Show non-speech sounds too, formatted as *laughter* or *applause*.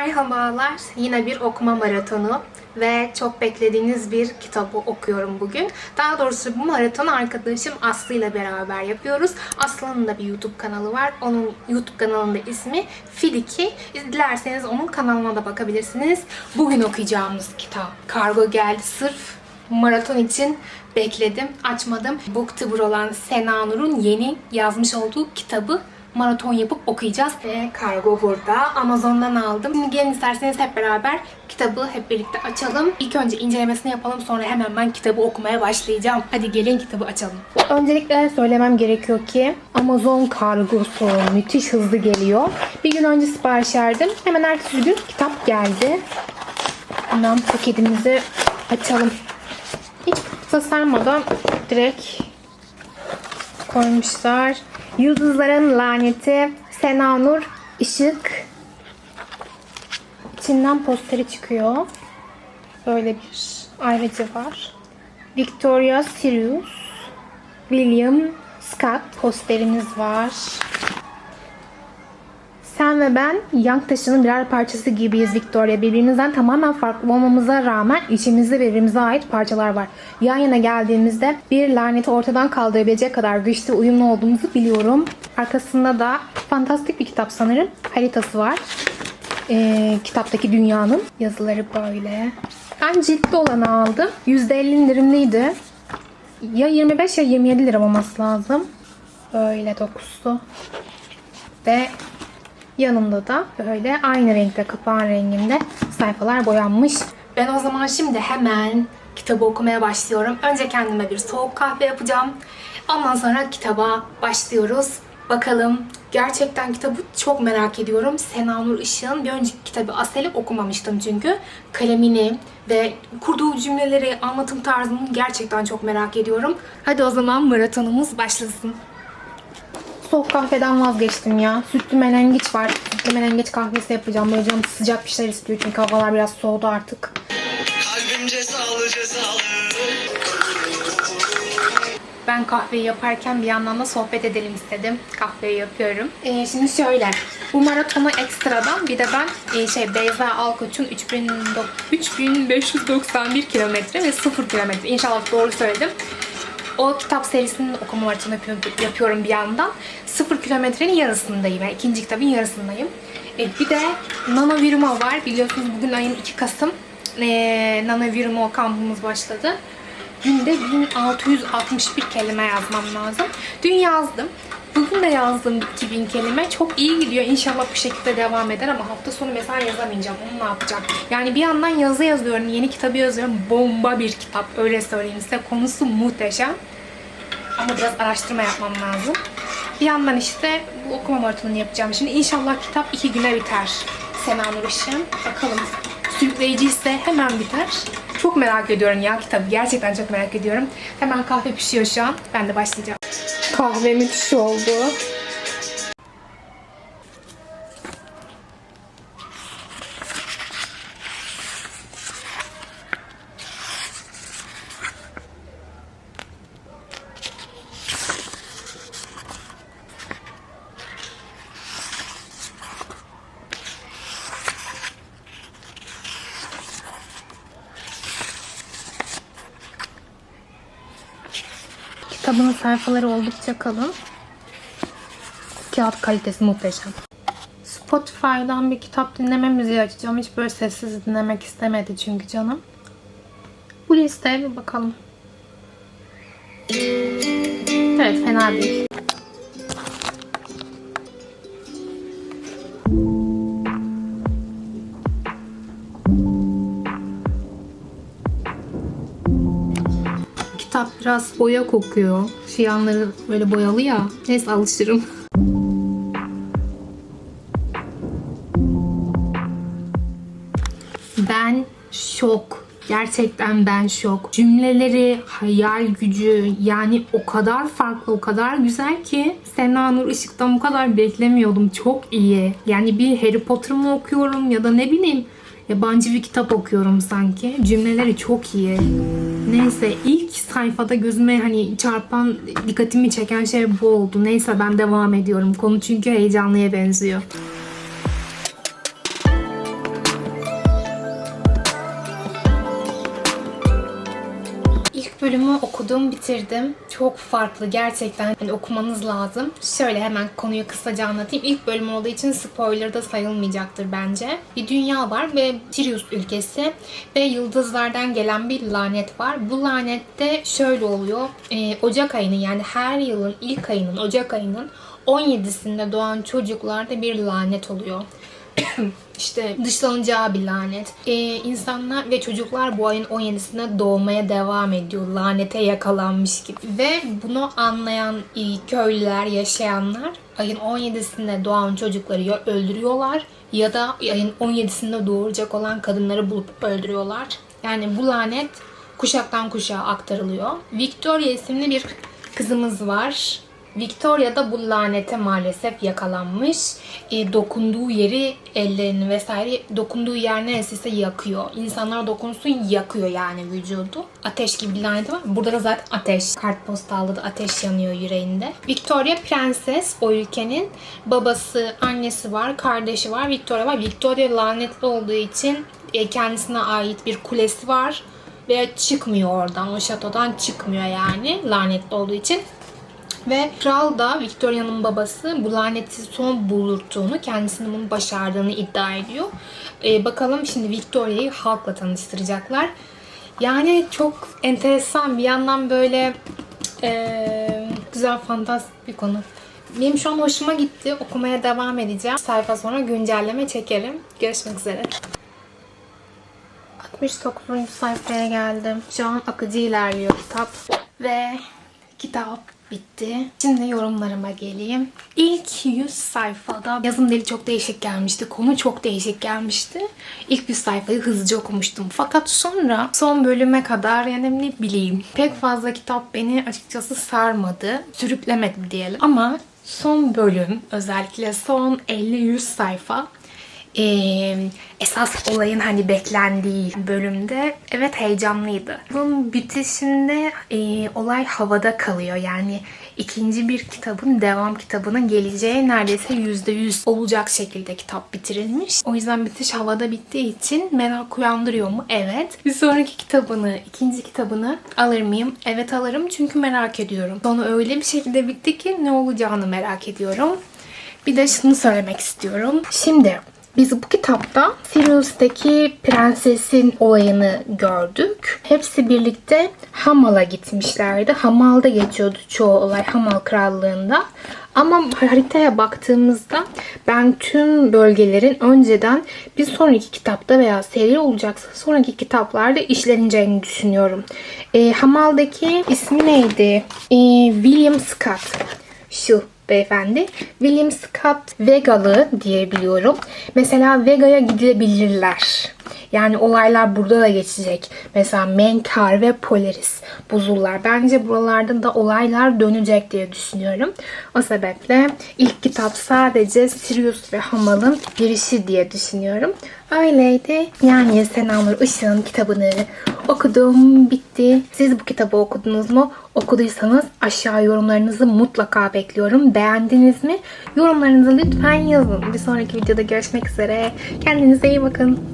Merhabalar. Yine bir okuma maratonu ve çok beklediğiniz bir kitabı okuyorum bugün. Daha doğrusu bu maratonu arkadaşım Aslı ile beraber yapıyoruz. Aslı'nın da bir YouTube kanalı var. Onun YouTube kanalının da ismi Filiki. Dilerseniz onun kanalına da bakabilirsiniz. Bugün okuyacağımız kitap Kargo geldi sırf maraton için bekledim, açmadım. Booktuber olan Sena Nur'un yeni yazmış olduğu kitabı maraton yapıp okuyacağız. Ve kargo burada. Amazon'dan aldım. Şimdi gelin isterseniz hep beraber kitabı hep birlikte açalım. İlk önce incelemesini yapalım sonra hemen ben kitabı okumaya başlayacağım. Hadi gelin kitabı açalım. Öncelikle söylemem gerekiyor ki Amazon kargosu müthiş hızlı geliyor. Bir gün önce sipariş verdim. Hemen ertesi gün kitap geldi. Hemen paketimizi açalım. Hiç tasarmadan direkt koymuşlar. Yıldızların laneti, Senanur, ışık. İçinden posteri çıkıyor. Böyle bir ayrıcı var. Victoria Sirius, William Scott posterimiz var. Sen ve ben yank taşının birer parçası gibiyiz Victoria. Birbirimizden tamamen farklı olmamıza rağmen içimizde birbirimize ait parçalar var. Yan yana geldiğimizde bir laneti ortadan kaldırabilecek kadar güçlü uyumlu olduğumuzu biliyorum. Arkasında da fantastik bir kitap sanırım. Haritası var. Ee, kitaptaki dünyanın yazıları böyle. Ben ciltli olanı aldım. %50 indirimliydi. Ya 25 ya 27 lira olması lazım. Böyle dokusu. Ve Yanında da böyle aynı renkte kapağın renginde sayfalar boyanmış. Ben o zaman şimdi hemen kitabı okumaya başlıyorum. Önce kendime bir soğuk kahve yapacağım. Ondan sonra kitaba başlıyoruz. Bakalım gerçekten kitabı çok merak ediyorum. Senanur Işık'ın bir önceki kitabı Asel'i okumamıştım çünkü. Kalemini ve kurduğu cümleleri, anlatım tarzını gerçekten çok merak ediyorum. Hadi o zaman maratonumuz başlasın. Soğuk kahveden vazgeçtim ya. Sütlü menengiç var. Sütlü menengiç kahvesi yapacağım. Böyle canım sıcak bir şeyler istiyor çünkü havalar biraz soğudu artık. Kalbim cezalı cezalı Ben kahveyi yaparken bir yandan da sohbet edelim istedim. Kahveyi yapıyorum. Ee, şimdi şöyle. Bu maratona ekstradan bir de ben e, şey Beyza Alkoç'un 3000 3591 kilometre ve 0 kilometre. İnşallah doğru söyledim. O kitap serisinin okuma maratonu yapıyorum, bir yandan. 0 kilometrenin yarısındayım. Yani ikinci kitabın yarısındayım. E, bir de Nano Viruma var. Biliyorsunuz bugün ayın 2 Kasım. E, Nano Viruma kampımız başladı. Günde 1661 kelime yazmam lazım. Dün yazdım. Bugün de yazdım 2000 kelime. Çok iyi gidiyor. İnşallah bu şekilde devam eder ama hafta sonu mesela yazamayacağım. Onu ne yapacağım? Yani bir yandan yazı yazıyorum. Yeni kitabı yazıyorum. Bomba bir kitap. Öyle söyleyeyim size. Konusu muhteşem. Ama biraz araştırma yapmam lazım. Bir yandan işte bu okuma maratonunu yapacağım. Şimdi inşallah kitap iki güne biter. Sena Nur Işık'ın. Bakalım. Sürükleyici ise hemen biter. Çok merak ediyorum ya kitabı. Gerçekten çok merak ediyorum. Hemen kahve pişiyor şu an. Ben de başlayacağım. Kahve müthiş oldu. Kitabın sayfaları oldukça kalın. Kağıt kalitesi muhteşem. Spotify'dan bir kitap dinleme müziği açacağım. Hiç böyle sessiz dinlemek istemedi çünkü canım. Bu listeye bir bakalım. Evet fena değil. Biraz boya kokuyor. Şu yanları böyle boyalı ya. Neyse alışırım. Ben şok. Gerçekten ben şok. Cümleleri, hayal gücü yani o kadar farklı, o kadar güzel ki Sena Nur Işık'tan bu kadar beklemiyordum. Çok iyi. Yani bir Harry Potter mı okuyorum ya da ne bileyim yabancı bir kitap okuyorum sanki. Cümleleri çok iyi. Neyse ilk sayfada gözüme hani çarpan, dikkatimi çeken şey bu oldu. Neyse ben devam ediyorum. Konu çünkü heyecanlıya benziyor. Bölümü okudum, bitirdim. Çok farklı gerçekten. Hani okumanız lazım. Şöyle hemen konuyu kısaca anlatayım. İlk bölüm olduğu için spoiler da sayılmayacaktır bence. Bir dünya var ve Sirius ülkesi ve yıldızlardan gelen bir lanet var. Bu lanette şöyle oluyor. Ee, Ocak ayının yani her yılın ilk ayının, Ocak ayının 17'sinde doğan çocuklarda bir lanet oluyor. *coughs* işte dışlanacağı bir lanet. Ee, insanlar ve çocuklar bu ayın 17'sinde doğmaya devam ediyor. Lanete yakalanmış gibi. Ve bunu anlayan köylüler, yaşayanlar ayın 17'sinde doğan çocukları ya öldürüyorlar ya da ayın 17'sinde doğuracak olan kadınları bulup öldürüyorlar. Yani bu lanet kuşaktan kuşağa aktarılıyor. Victoria isimli bir kızımız var. Victoria da bu lanete maalesef yakalanmış. E, dokunduğu yeri, ellerini vesaire dokunduğu yer neresiyse yakıyor. İnsanlara dokunsun yakıyor yani vücudu. Ateş gibi bir lanet var. Burada da zaten ateş. Kartpostalda da ateş yanıyor yüreğinde. Victoria prenses o ülkenin. Babası, annesi var, kardeşi var, Victoria var. Victoria lanetli olduğu için e, kendisine ait bir kulesi var. Ve çıkmıyor oradan, o şatodan çıkmıyor yani lanetli olduğu için. Ve kral da Victoria'nın babası bu laneti son bulurttuğunu, kendisinin bunu başardığını iddia ediyor. Ee, bakalım şimdi Victoria'yı halkla tanıştıracaklar. Yani çok enteresan bir yandan böyle ee, güzel fantastik bir konu. Benim şu an hoşuma gitti. Okumaya devam edeceğim. Sayfa sonra güncelleme çekerim. Görüşmek üzere. 69. sayfaya geldim. Şu an akıcı ilerliyor kitap. Ve kitap bitti. Şimdi yorumlarıma geleyim. İlk 100 sayfada yazım dili çok değişik gelmişti. Konu çok değişik gelmişti. İlk 100 sayfayı hızlıca okumuştum. Fakat sonra son bölüme kadar yani ne bileyim pek fazla kitap beni açıkçası sarmadı. Sürüklemedi diyelim. Ama son bölüm özellikle son 50-100 sayfa ee, esas olayın hani beklendiği bölümde evet heyecanlıydı. Bunun bitişinde e, olay havada kalıyor. Yani ikinci bir kitabın devam kitabının geleceği neredeyse yüzde yüz olacak şekilde kitap bitirilmiş. O yüzden bitiş havada bittiği için merak uyandırıyor mu? Evet. Bir sonraki kitabını, ikinci kitabını alır mıyım? Evet alırım çünkü merak ediyorum. Sonu öyle bir şekilde bitti ki ne olacağını merak ediyorum. Bir de şunu söylemek istiyorum. Şimdi biz bu kitapta Sirius'taki prensesin olayını gördük. Hepsi birlikte Hamal'a gitmişlerdi. Hamal'da geçiyordu çoğu olay Hamal Krallığı'nda. Ama haritaya baktığımızda ben tüm bölgelerin önceden bir sonraki kitapta veya seri olacaksa sonraki kitaplarda işleneceğini düşünüyorum. E, Hamal'daki ismi neydi? E, William Scott. Şu beyefendi. William Scott Vegalı diyebiliyorum. Mesela Vega'ya gidebilirler. Yani olaylar burada da geçecek. Mesela Menkar ve Polaris buzullar. Bence buralarda da olaylar dönecek diye düşünüyorum. O sebeple ilk kitap sadece Sirius ve Hamal'ın girişi diye düşünüyorum. Öyleydi. Yani Senamur Işık'ın kitabını okudum. Bitti. Siz bu kitabı okudunuz mu? Okuduysanız aşağı yorumlarınızı mutlaka bekliyorum. Beğendiniz mi? Yorumlarınızı lütfen yazın. Bir sonraki videoda görüşmek üzere. Kendinize iyi bakın.